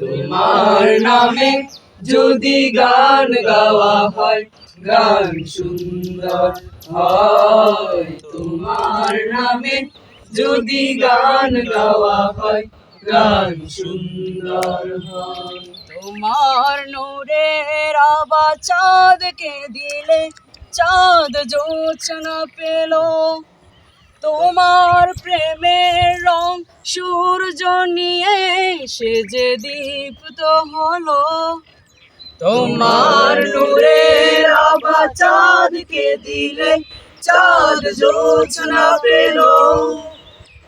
তোমার নামে যদি গান গাওয়া হয়, গান সুন্দর হয়। তোমার নামে যদি গান গাওয়া হয়, গান সুন্দর হয়। তোমার নূরের আবা চাঁদকে দিলে, চাঁদ জোছনা পেল। তোমার প্রেমের রং সূর্য নিয়ে সে যে দীপ্ত হলো, তোমার নূরের আভা চাঁদকে দিলে চাঁদ জোছনা পেল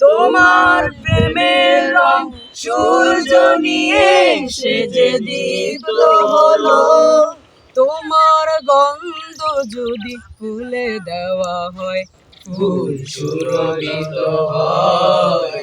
তোমার প্রেমের রং সূর্য নিয়ে সে যে দীপ্ত হলো, তোমার গন্ধ যদি ফুলে দেওয়া হয়, ফুল সুরভিত হয়।